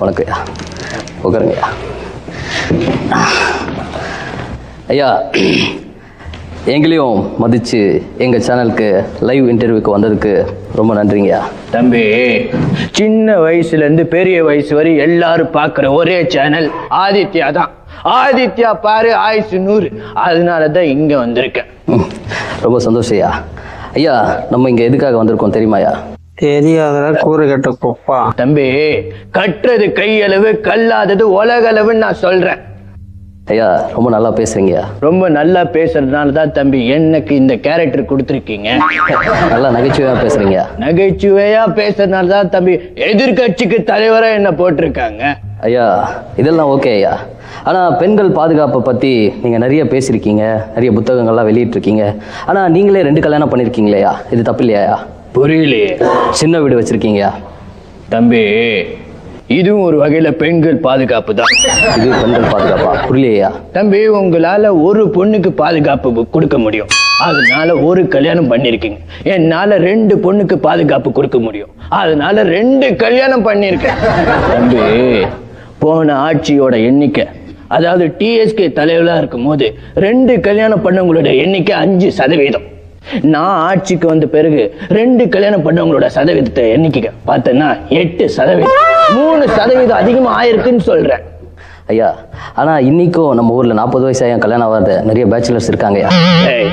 வணக்கம் ஐயா உட்காருங்க ஐயா எங்களையும் மதித்து எங்கள் சேனலுக்கு லைவ் இன்டர்வியூக்கு வந்ததுக்கு ரொம்ப நன்றிங்கய்யா. தம்பி சின்ன வயசுல இருந்து பெரிய வயசு வரை எல்லாரும் பார்க்குற ஒரே சேனல் ஆதித்யா தான். ஆதித்யா பாரு ஆயுசு நூறு. அதனால தான் இங்க வந்திருக்கேன். ரொம்ப சந்தோஷம் ஐயா. ஐயா நம்ம இங்கே எதுக்காக வந்திருக்கோம் தெரியுமாய்யா? தெரியாதடா கூறு கட்ட குப்பா தம்பி கட்டுறது கையளவு கல்லாதது உலகளவுன்னு நான் சொல்றேன். ஐயா ரொம்ப நல்லா பேசுறீங்கய்யா. ரொம்ப நல்லா பேசுறதுனால தான் தம்பி எனக்கு இந்த கேரக்டர் கொடுத்துருக்கீங்க. நல்லா நகைச்சுவையாக பேசுறீங்க நகைச்சுவையா பேசுறதுனால தான் தம்பி எதிர்க்கட்சிக்கு தலைவரா என்ன போட்டிருக்காங்க. ஐயா இதெல்லாம் ஓகே ஐயா ஆனால் பெண்கள் பாதுகாப்பை பற்றி நீங்கள் நிறைய பேசியிருக்கீங்க நிறைய புத்தகங்கள்லாம் வெளியிட்டிருக்கீங்க. ஆனால் நீங்களே ரெண்டு கல்யாணம் பண்ணியிருக்கீங்களேயா இது தப்பு இல்லையா புரியலையே சின்ன வீடு வச்சுருக்கீங்கயா? தம்பி இதுவும் ஒரு வகையில பெண்கள் பாதுகாப்பு தான். இது பெண்கள் பாதுகாப்பா? புரியலையா? தம்பி உங்களால ஒரு பொண்ணுக்கு பாதுகாப்பு கொடுக்க முடியும். அதனால ஒரு கல்யாணம் பண்ணிருக்கீங்க. என்னால ரெண்டு பொண்ணுக்கு பாதுகாப்பு கொடுக்க முடியும். அதனால ரெண்டு கல்யாணம் பண்ணிருக்கேன். தம்பி போன ஆட்சியோட எண்ணிக்கை அதாவது டிஎஸ்கே தலைவலா இருக்கும் போது ரெண்டு கல்யாணம் பண்ணவங்களோட எண்ணிக்கை அஞ்சு சதவீதம். நான் ஆட்சிக்கு வந்த பிறகு ரெண்டு கல்யாணம் பண்ணவங்களோட சதவீதத்தை எண்ணிக்கை பார்த்தேன்னா எட்டு சதவீதம். மூணு சதவீதம் அதிகமா ஆயிருக்குன்னு சொல்றேன். ஐயா ஆனால் இன்னைக்கும் நம்ம ஊரில் நாற்பது வயசு ஆகியும் கல்யாணம் ஆகாத நிறைய பேச்சுலர்ஸ் இருக்காங்கய்யா ஏய்,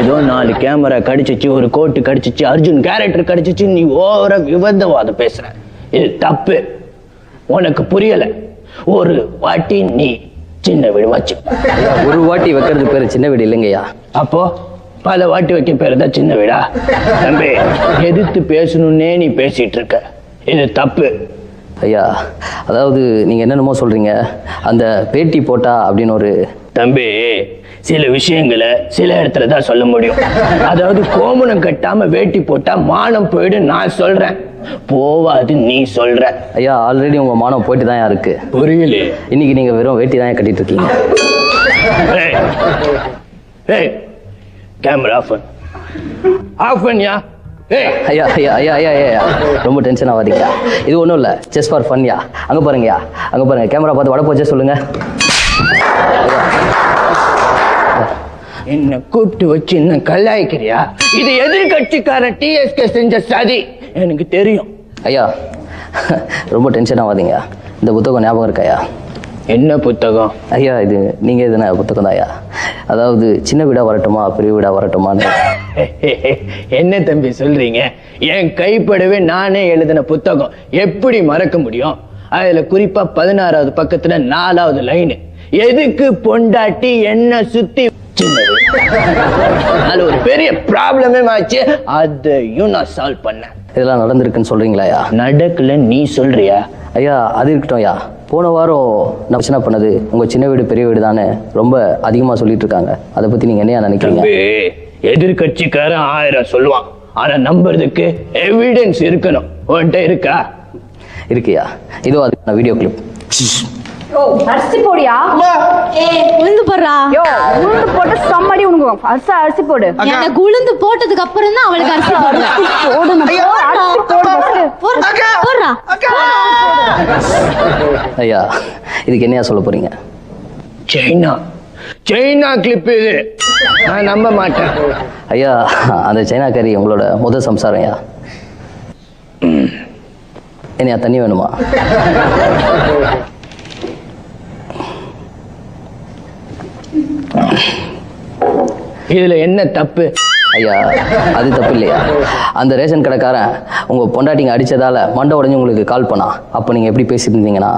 ஏதோ நாலு கேமரா கடிச்சிச்சு ஒரு கோட்டு கடிச்சிச்சு அர்ஜுன் கேரக்டர் கடிச்சிச்சு நீ ஓவர விவாதவாதம் பேசுற. இது தப்பு. உனக்கு புரியல. ஒரு வாட்டி நீ சின்ன வீடு வச்சு ஒரு வாட்டி வைக்கிறது பேர் சின்ன வீடு இல்லைங்கய்யா அப்போ? பல வாட்டி வைக்க பேரு தான் சின்ன வீடா? தம்பி எதிர்த்து பேசணும்னே நீ பேசிட்டு இருக்க. இது தப்பு. ஐயா அதாவது நீங்கள் என்னென்னமோ சொல்கிறீங்க அந்த பேட்டி போட்டா அப்படின்னு ஒரு தம்பி சில விஷயங்களை சில இடத்துல தான் சொல்ல முடியும். அதாவது கோமணம் கட்டாம வேட்டி போட்டா மானம் போயிடும் நான் சொல்றேன். போவாது நீ சொல்ற. ஐயா ஆல்ரெடி உங்கள் மானம் போயிட்டு தான் இருக்கு. புரியல இன்னைக்கு நீங்கள் வெறும் வேட்டி தான் கட்டிட்டு இருக்கீங்க. ஏய் கேமரா ஆஃப் பண்ணு ஆஃப் பண்ணியா ஐயா ஐயா ஐயா ஐயா ஐயா ரொம்ப டென்ஷன் ஆகாதீங்க. இது ஒன்றும் இல்லை. ஜஸ்ட் ஃபார் ஃபன்யா அங்கே பாருங்கய்யா அங்கே பாருங்க. கேமரா பார்த்து வட போச்சே சொல்லுங்க. என்ன கூப்பிட்டு வச்சு என்ன கலாய்க்கிறியா? இது எதிர்கட்சிக்காரன் டிஎஸ்கே செஞ்ச சதி. எனக்கு தெரியும். ஐயா ரொம்ப டென்ஷன் ஆகாதீங்க. இந்த புத்தகம் ஞாபகம் இருக்காயா என்ன புத்தகம்? ஐயா இது நீங்கள் எதுனா புத்தகம் தான் ஐயா. அதாவது சின்ன வீடா வரட்டுமா பெரிய வீடா வரட்டுமான்னு என்ன தம்பி சொல்றீங்க? என் கைப்படவே நானே எழுதின புத்தகம். எப்படி மறக்க முடியும்? அதுல குறிப்பா பதினாறாவது பக்கத்துல நாலாவது லைன் எதுக்கு பொண்டாட்டி என்ன சுத்தி சின்னது அதுல ஒரு பெரிய ப்ராப்ளமே ஆச்சு அதையும் நான் சால்வ் பண்ணேன். இதெல்லாம் நடந்திருக்குன்னு சொல்கிறீங்களா ஐயா நடக்கல நீ சொல்றியா? ஐயா அது இருக்கட்டும் ஐயா. போன வாரம் நான் பிரச்சனை பண்ணது உங்கள் சின்ன வீடு பெரிய வீடு தானே ரொம்ப அதிகமாக சொல்லிட்டு இருக்காங்க. அதை பற்றி நீங்கள் என்னையா நினைக்கிறீங்க? எதிர்கட்சிக்காரன் ஆயிரம் சொல்லுவான். ஆனா நம்புறதுக்கு எவிடன்ஸ் இருக்கணும். உன்கிட்ட இருக்கா? இருக்கியா? இதோ அதுக்கான வீடியோ கிளிப் யோ அரிசி போடியா? உளுந்து போடுறா. யோ. உளுந்து போட்டு சம்மடி உனக்கு அரிசி அரிசி போடு. எனக்கு உளுந்து போட்டதுக்கு அப்புறம் தான் அவளுக்கு அரிசி போடுவேன் போடு அரிசி போடு first. போடுறா. ஐயா இதுக்கு என்னையா சொல்ல போறீங்க? சைனா. சைனா கிளிப் இது. நான் நம்ப மாட்டேன். ஐயா அந்த சைனாக்காரி உங்களோட முதல் சம்சாரம் ஐயா. என்னையா தண்ணி வேணுமா? இதுல என்ன தப்பு? ஐயா அது தப்பு இல்லையா அந்த ரேஷன் கடைக்காரன் உங்க பொண்டாட்டிங்க அடிச்சதால மண்டை உடைஞ்சு உங்களுக்கு கால் பண்ணா. அப்போ நீங்க எப்படி பேசிட்டு இருந்தீங்கன்னா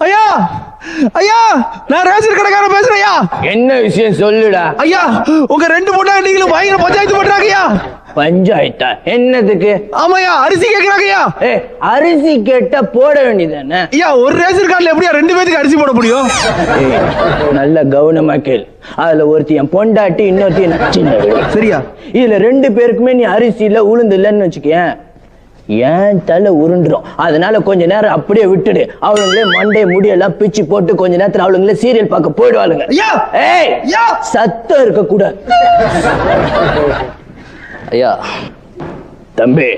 ஐயா ஐயா நான் ரேஷன் கடைக்காரன் பேசுறேன் ஐயா. என்ன விஷயம் சொல்லுடா? ஐயா உங்க ரெண்டு பொண்ணா நீங்களும் பயங்கர பஞ்சாயத்து பண்றாங்க ஐயா. பஞ்சாயத்தா? என்னதுக்கு? ஆமாய்யா அரிசி கேக்குறாங்க ஐயா ஏ அரிசி கேட்டா போட வேண்டியதானே ஐயா ஒரு ரேஷன் கார்டுல எப்படியா ரெண்டு பேத்துக்கு அரிசி போட முடியும்? நல்ல கவனமா கேளு. அதுல ஒருத்தி என் பொண்டாட்டி இன்னொருத்தி சின்ன. சரியா. இதுல ரெண்டு பேருக்குமே நீ அரிசி இல்ல உளுந்து இல்லைன்னு வச்சுக்கேன் ஏன் தலை உருண்டுரும்? அதனால கொஞ்ச நேரம் அப்படியே விட்டுடு. அவளுங்களே மண்டை முடியெல்லாம் பிச்சு போட்டு கொஞ்ச நேரத்துல அவளுங்களே சீரியல் பார்க்க போயிடுவாளுங்க! சத்தம் இருக்க கூடாது ஐயா. தம்பி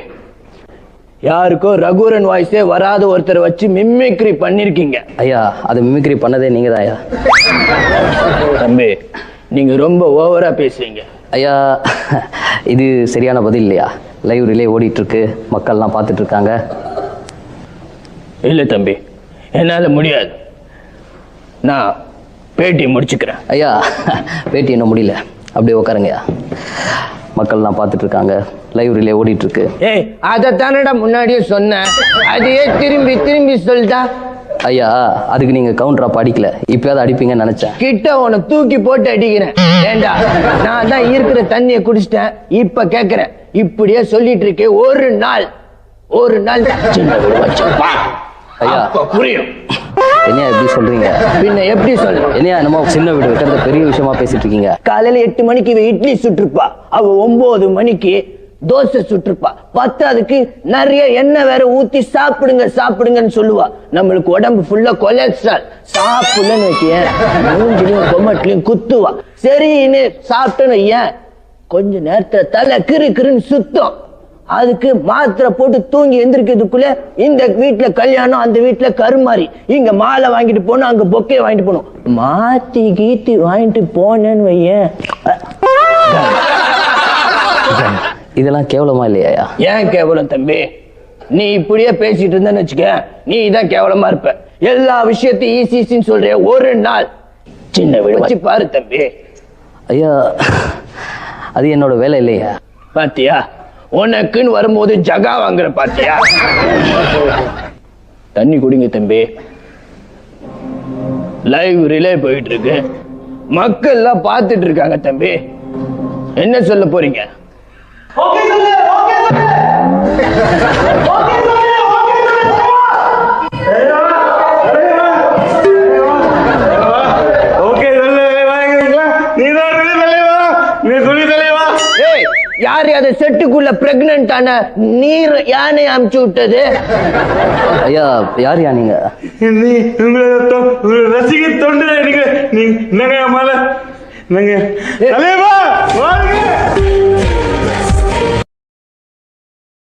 யாருக்கோ ரகுரன் வாய்ஸே வராத ஒருத்தரை வச்சு மிமிக்ரி பண்ணிருக்கீங்க. ஐயா அதை மிமிக்ரி பண்ணதே நீங்கள் ஐயா. தம்பி நீங்க ரொம்ப ஓவரா பேசுறீங்க. ஐயா இது சரியான பதில் இல்லையா? லைவ் ரிலே ஓடிட்டு இருக்கு மக்கள்லாம் பார்த்துட்டு இருக்காங்க இல்ல தம்பி என்னால முடியாது. நான் பேட்டி முடிச்சுக்கிறேன். ஐயா பேட்டி இன்னும் முடியல. அப்படியே உட்காருங்கய்யா மக்கள்லாம் பார்த்துட்டு இருக்காங்க லைவ் ரிலே ஓடிட்டு இருக்கு ஏய் அதை தானடா முன்னாடியே சொன்னேன் அதையே திரும்பி திரும்பி சொல்லிட்டா ஐயா அதுக்கு நீங்க கவுண்டரா படிக்கல இப்பயாவது அடிப்பீங்கன்னு நினைச்சேன். கிட்ட உன தூக்கி போட்டு அடிக்கிறேன். ஏண்டா நான் தான் இருக்கிற தண்ணியை குடிச்சிட்டேன். இப்ப கேக்குறேன். இப்படியே சொல்லிட்டு இருக்கேன் ஒரு நாள். ஒரு நாள் ஐயா. புரியும். என்னையா இப்படி சொல்றீங்க? பின்ன எப்படி சொல்ல என்னையா என்னமோ சின்ன வீடு வைக்கிறத பெரிய விஷயமா பேசிட்டு இருக்கீங்க. காலையில எட்டு மணிக்கு இவ இட்லி சுட்டிருப்பா அவ ஒன்பது மணிக்கு தோசை சுட்டிருப்பா பத்தாவதுக்கு நிறைய எண்ணெய் வேற ஊத்தி சாப்பிடுங்க சாப்பிடுங்கன்னு சொல்லுவா. நம்மளுக்கு உடம்பு ஃபுல்லா கொலஸ்ட்ரால். சாப்பிடலன்னு வைக்கேன் மூஞ்சிலையும் கொமட்டிலையும் குத்துவா. சரின்னு சாப்பிட்டேன்னு ஏன் கொஞ்ச நேரத்துல தலை கிறு கிறுன்னு சுத்தம். அதுக்கு மாத்திரை போட்டு தூங்கி எந்திரிக்கிறதுக்குள்ள இந்த வீட்டுல கல்யாணம் அந்த வீட்டுல கருமாறி இங்க மாலை வாங்கிட்டு போகணும் அங்க பொக்கே வாங்கிட்டு போகணும். மாத்தி கீத்தி வாங்கிட்டு போனேன்னு வையேன். இதெல்லாம் கேவலமா இல்லையா ஏன் கேவலம் தம்பி? நீ இப்படியே பேசிட்டு இருந்தேன்னு வச்சுக்க நீ தான் கேவலமா இருப்ப. எல்லா விஷயத்தையும் ஈஸின்னு சொல்ற ஒரு நாள். சின்ன வீடு வச்சு பாரு தம்பி. ஐயா அது என்னோட வேலை இல்லையா? பாத்தியா? உனக்குன்னு வரும்போது ஜகா வாங்குற பாத்தியா தண்ணி குடிங்க தம்பி. லைவ் ரிலே போயிட்டு இருக்கு மக்கள் எல்லாம் பார்த்துட்டு இருக்காங்க தம்பி என்ன சொல்ல போறீங்க யார் அதை செட்டுக்குள்ள பிரெக்னன்ட் ஆன நீர் யானை அமுச்சு விட்டது. ஐயா யார் யா நீங்க? நீ உங்களை தொ- உங்களை ரசிக தொண்டு நீங்க. நீங்க என்னங்க மேல? என்னங்க? தலைவா வாங்க